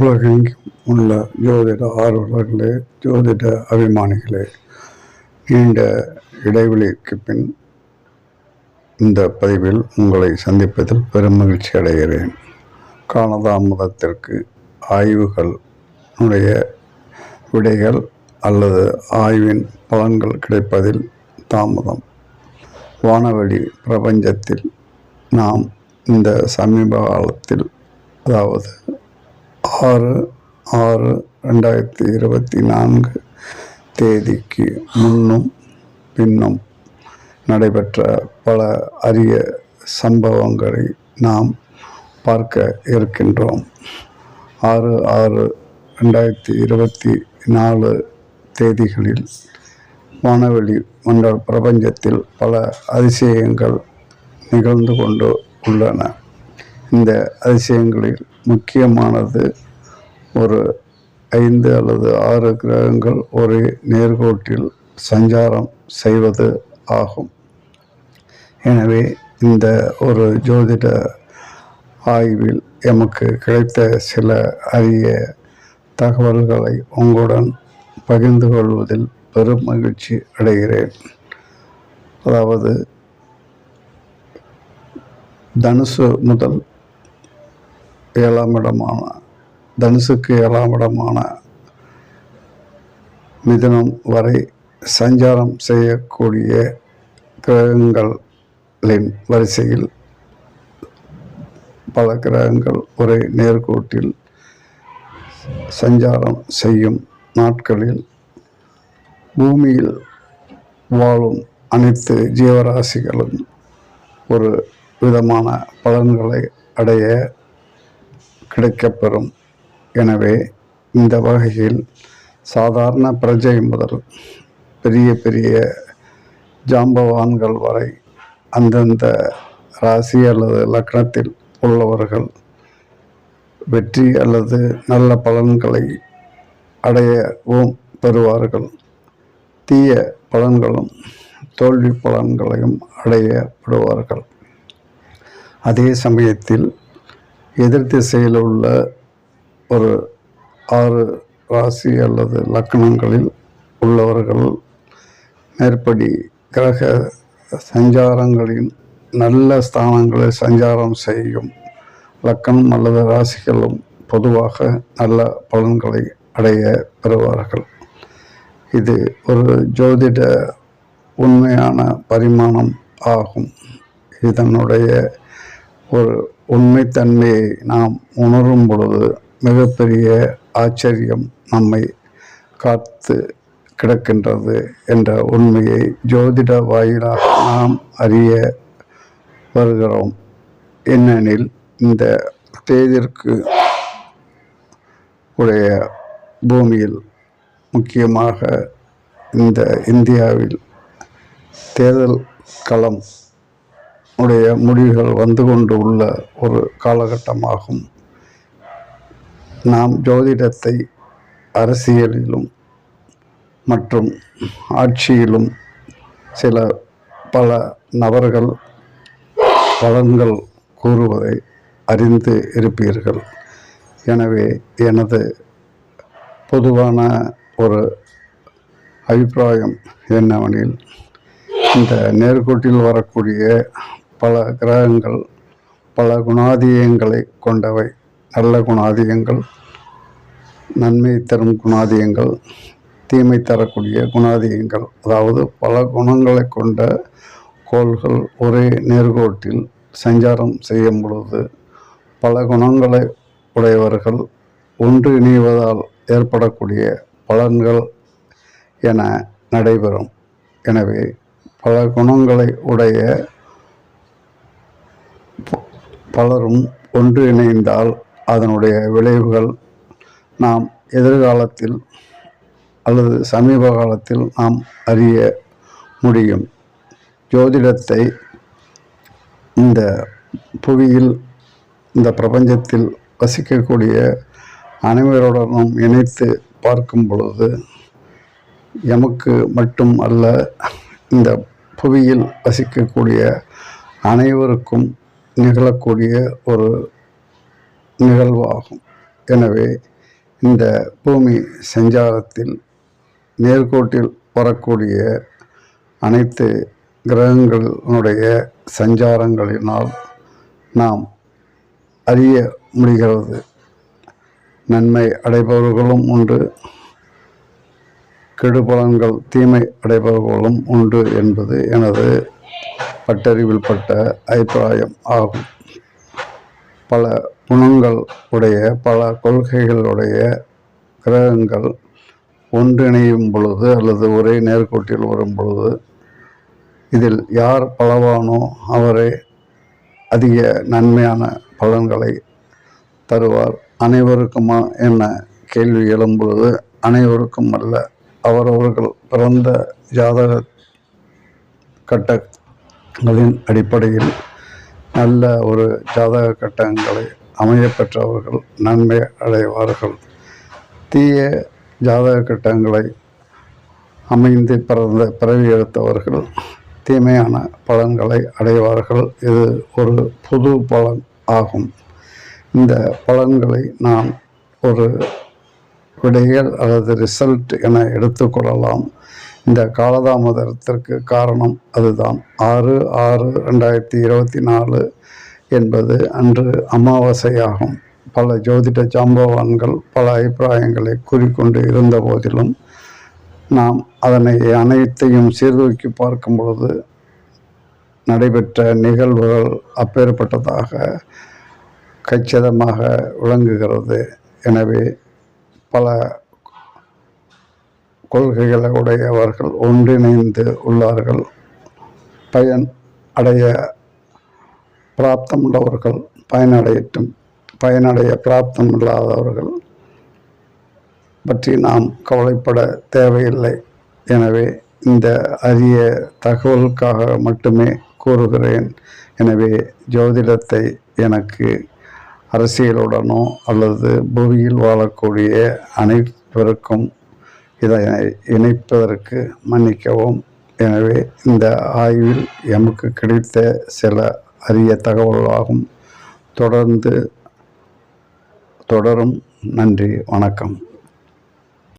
உலகெங்கும் உள்ள ஜோதிட ஆர்வலர்களே ஜோதிட அபிமானிகளே நீண்ட இடைவெளிக்கு பின் இந்த பதிவில் உங்களை சந்திப்பதில் பெரும் மகிழ்ச்சி அடைகிறேன். காலதாமதத்திற்கு ஆய்வுகளுடைய விடைகள் அல்லது ஆய்வின் பலன்கள் கிடைப்பதில் தாமதம். வானவெளி பிரபஞ்சத்தில் நாம் இந்த சமீப காலத்தில் அதாவது ஆறு ஆறு ரெண்டாயிரத்தி இருபத்தி நான்கு தேதிக்கு முன்னும் பின்னும் நடைபெற்ற பல அரிய சம்பவங்களை நாம் பார்க்க இருக்கின்றோம். ஆறு ஆறு ரெண்டாயிரத்தி இருபத்தி நாலு தேதிகளில் வானவெளி மண்டல் பிரபஞ்சத்தில் பல அதிசயங்கள் நிகழ்ந்து கொண்டு உள்ளன. இந்த அதிசயங்களில் முக்கியமானது. ஒரு ஐந்து அல்லது ஆறு கிரகங்கள் ஒரே நேர்கோட்டில் சஞ்சாரம் செய்வது ஆகும். எனவே இந்த ஒரு ஜோதிட ஆய்வில் எமக்கு கிடைத்த சில அரிய தகவல்களை உங்களுடன் பகிர்ந்து கொள்வதில் பெரும் மகிழ்ச்சி அடைகிறேன். அதாவது தனுசு முதல் ஏழாம் இடமான தனுசுக்கு ஏழாம் இடமான மிதனம் வரை சஞ்சாரம் செய்யக்கூடிய கிரகங்களின் வரிசையில் பல கிரகங்கள் ஒரே நேர்கோட்டில் சஞ்சாரம் செய்யும் நாட்களில் பூமியில் வாழும் அனைத்து ஜீவராசிகளும் ஒரு விதமான பலன்களை அடைய கிடைக்கப்பெறும். எனவே இந்த வகையில் சாதாரண பிரஜை முதல் பெரிய பெரிய ஜாம்பவான்கள் வரை அந்தந்த ராசி அல்லது லக்னத்தில் உள்ளவர்கள் வெற்றி அல்லது நல்ல பலன்களை அடையவும் பெறுவார்கள். தீய பலன்களும் தோல்வி பலன்களையும் அடையப்படுவார்கள். அதே சமயத்தில் எதிர் திசையில் உள்ள ஒரு ஆறு ராசி அல்லது லக்னங்களில் உள்ளவர்கள் மேற்படி கிரக சஞ்சாரங்களின் நல்ல ஸ்தானங்களில் சஞ்சாரம் செய்யும் லக்கணம் அல்லது ராசிகளும் பொதுவாக நல்ல பலன்களை அடைய பெறுவார்கள். இது ஒரு ஜோதிட உண்மையான பரிமாணம் ஆகும். இதனுடைய ஒரு உண்மைத்தன்மையை நாம் உணரும் பொழுது மிகப்பெரிய ஆச்சரியம் நம்மை காத்து கிடக்கின்றது என்ற உண்மையை ஜோதிட வாயிலாக நாம் அறிய வருகிறோம். ஏனெனில் இந்த தேதிற்கு உடைய பூமியில் முக்கியமாக இந்த இந்தியாவில் தேர்தல் களம் உடைய முடிவுகள் வந்து கொண்டு உள்ள ஒரு காலகட்டமாகும். நாம் ஜோதிடத்தை அரசியலிலும் மற்றும் ஆட்சியிலும் சில பல நபர்கள் பலன்கள் கூறுவதை அறிந்து இருப்பீர்கள். எனவே எனது பொதுவான ஒரு அபிப்பிராயம் என்னவெனில் இந்த நேர்கோட்டில் வரக்கூடிய பல கிரகங்கள் பல குணாதியங்களை கொண்டவை. நல்ல குணாதியங்கள் நன்மை தரும் குணாதியங்கள் தீமை தரக்கூடிய குணாதியங்கள். அதாவது பல குணங்களை கொண்ட கோள்கள் ஒரே நேர்கோட்டில் சஞ்சாரம் செய்யும் பொழுது பல குணங்களை உடையவர்கள் ஒன்று இணைவதால் ஏற்படக்கூடிய பலன்கள் என நடைபெறும். எனவே பல குணங்களை உடைய பலரும் ஒன்று இணைந்தால் அதனுடைய விளைவுகள் நாம் எதிர்காலத்தில் அல்லது சமீப காலத்தில் நாம் அறிய முடியும். ஜோதிடத்தை இந்த புவியில் இந்த பிரபஞ்சத்தில் வசிக்கக்கூடிய அனைவருடனும் இணைத்து பார்க்கும் பொழுது எமக்கு மட்டும் அல்ல இந்த புவியில் வசிக்கக்கூடிய அனைவருக்கும் நிகழக்கூடிய ஒரு நிகழ்வாகும். எனவே இந்த பூமி சஞ்சாரத்தில் நேர்கோட்டில் வரக்கூடிய அனைத்து கிரகங்களினுடைய சஞ்சாரங்களினால் நாம் அறிய முடிகிறது. நன்மை அடைபவர்களும் உண்டு கெடுபலன்கள் தீமை அடைபவர்களும் உண்டு என்பது எனது பட்டறிவில் பட்ட அபிப்பிராயம் ஆகும். பல குணங்கள் உடைய பல கொள்கைகளுடைய கிரகங்கள் ஒன்றிணையும் பொழுது அல்லது ஒரே நேர்கோட்டில் வரும் பொழுது இதில் யார் பலவானோ அவரே அதிக நன்மையான பலன்களை தருவார். அனைவருக்குமா என்ன கேள்வி எழும் பொழுது அனைவருக்கும் அல்ல. அவரவர்கள் பிறந்த ஜாதக கட்ட அதன் அடிப்படையில் நல்ல ஒரு ஜாதக கட்டங்களை அமையப்பெற்றவர்கள் நன்மை அடைவார்கள். தீய ஜாதக கட்டங்களை அமைந்து பிறந்த பிறவி எடுத்தவர்கள் தீமையான பலன்களை அடைவார்கள். இது ஒரு புது பலன் ஆகும். இந்த பலன்களை நாம் ஒரு விடைகள் அல்லது ரிசல்ட் என எடுத்துக்கொள்ளலாம் இந்த காலதாமதத்திற்கு காரணம் அதுதான். ஆறு ஆறு ரெண்டாயிரத்தி இருபத்தி நாலு என்பது அன்று அமாவாசையாகும். பல ஜோதிட ஜாம்பவான்கள் பல அபிப்பிராயங்களை கூறிக்கொண்டு இருந்த போதிலும் நாம் அதனை அனைத்தையும் சீர்தூக்கி பார்க்கும் பொழுது நடைபெற்ற நிகழ்வுகள் அப்பேற்பட்டதாக கச்சிதமாக விளங்குகிறது. எனவே பல கொள்கைகளை உடையவர்கள் ஒன்றிணைந்து உள்ளார்கள். பயன் அடைய பிராப்தம் உள்ளவர்கள் பயனடையட்டும். பயனடைய பிராப்தம் இல்லாதவர்கள் பற்றி நாம் கவலைப்பட தேவையில்லை. எனவே இந்த அரிய தகவலுக்காக மட்டுமே கூறுகிறேன். எனவே ஜோதிடத்தை எனக்கு அரசியலுடனோ அல்லது பூமியில் வாழக்கூடிய அனைவருக்கும் இதை இணைப்பதற்கு மன்னிக்கவும். எனவே இந்த ஆய்வில் எமக்கு கிடைத்த சில அரிய தகவலாகும் தொடர்ந்து தொடரும். நன்றி. வணக்கம்.